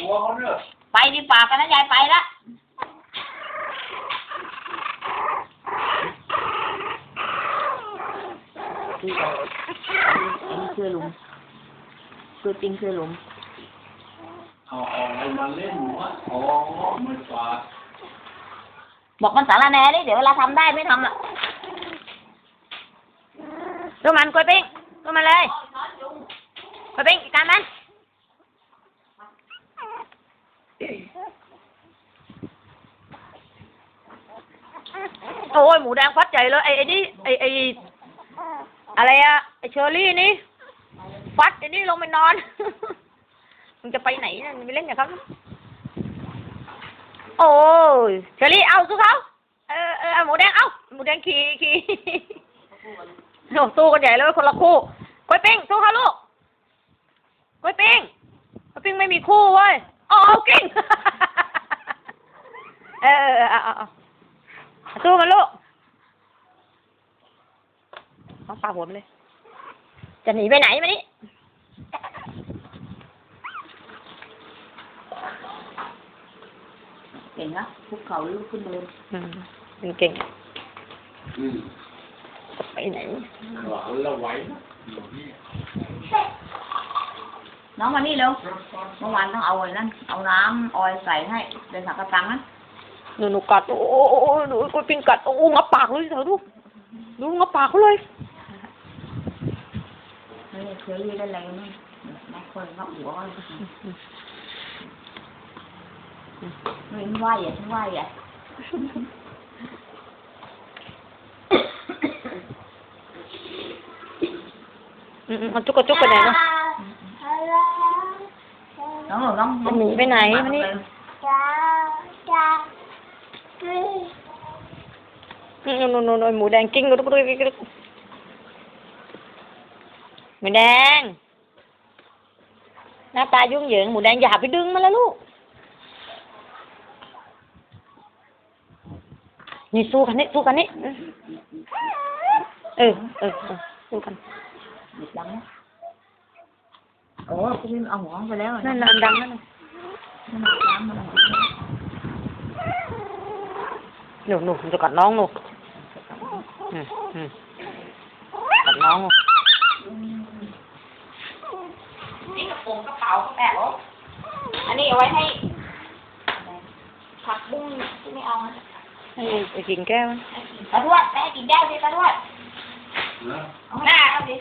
ตัวเขาเนอะไปดีปากกันนะยายไปละที่เอาอันนี้ช่วยลุงช่วยปิ้งช่วยลุงเอาออกอะไรมาเล่นวะอ๋อไม่ฝาดบอกมันสารแหน่ดิเดี๋ยวเวลาทำได้ไม่ทำอะดูมันกล้วยปิ้งดูมันเลยกล้วยปิ้งจัดการมันโอ้ยหมูแดงฟัดใหญ่เลยไอ้ไอ้นี่ไอ้ไอ้อะไรอะไอ้เชอรี่นี่ฟัดไอ้นี่ลงไปนอน มึงจะไปไหนเนี่ยมึงไปเล่นกับเขาโอ้ยเชอรี่เอาสู้เขาเออเออหมูแดงเอาหมูแดงขี่ขี่โอ้สู้กันใหญ่เลยคนละคู่กล้วยปิ้งสู้เขาลูกกล้วยปิ้งกล้วยปิ้งไม่มีคู่เว้ยอ๋อเอากิ้งเออเออเออ สู้มันลูกเอาปาหัวมันเลย จะหนีไปไหนมานี่เก่งนะคุกเข่าลุกขึ้นเดินอืมมันเก่งอืมจะไปไหน หวานละไหวนะอยู่นี่น้องมานี่เร็วเมื่อวานต้องเอาไอ้นั่นเอาน้ำออยใส่ให้เป็นสังกะตังนะ หนูหนูกัดโอ้โอ้โอ้โอ้หนูกดปิงกัดโอ้โอ้งับปากเลยเถอะดูดูงับปากเขาเลยไม่ได้เคยเล่นอะไรกันมั้งไม่ค่อยงับหัวก็ไม่ไหวอะไม่ไหวอะอืมอืมเอาจุกกระจุกไปไหนเนาะน้องหนูน้องจะหนีไปไหนมานี่ อืมหนูหนูหนูหมูแดงกิ้งดูดูดูดูดูหมูแดง หน้าตายุ่งเหยิงหมูแดงอย่าไปดึงมันแล้วลูก นี่สู้กันนี่สู้กันนี่ เออเออเออสู้กันหยุดดังนะโอ้พี่เอาหัวไปแล้วนั่นน่ะดังนั่นน่ะนั่นน้ำมัน หนูหนูมันจะกัดน้องหนูอืมอืมกัดน้องหนูนี่กระโปรงกระเป๋ากระแปะอันนี้เอาไว้ให้ผักบุ้งที่ไม่เอานะให้ไอ้กิ่งแก้วตาทวดแม่กินแก้วสิตาทวดนะเอาหน้าเอาดิ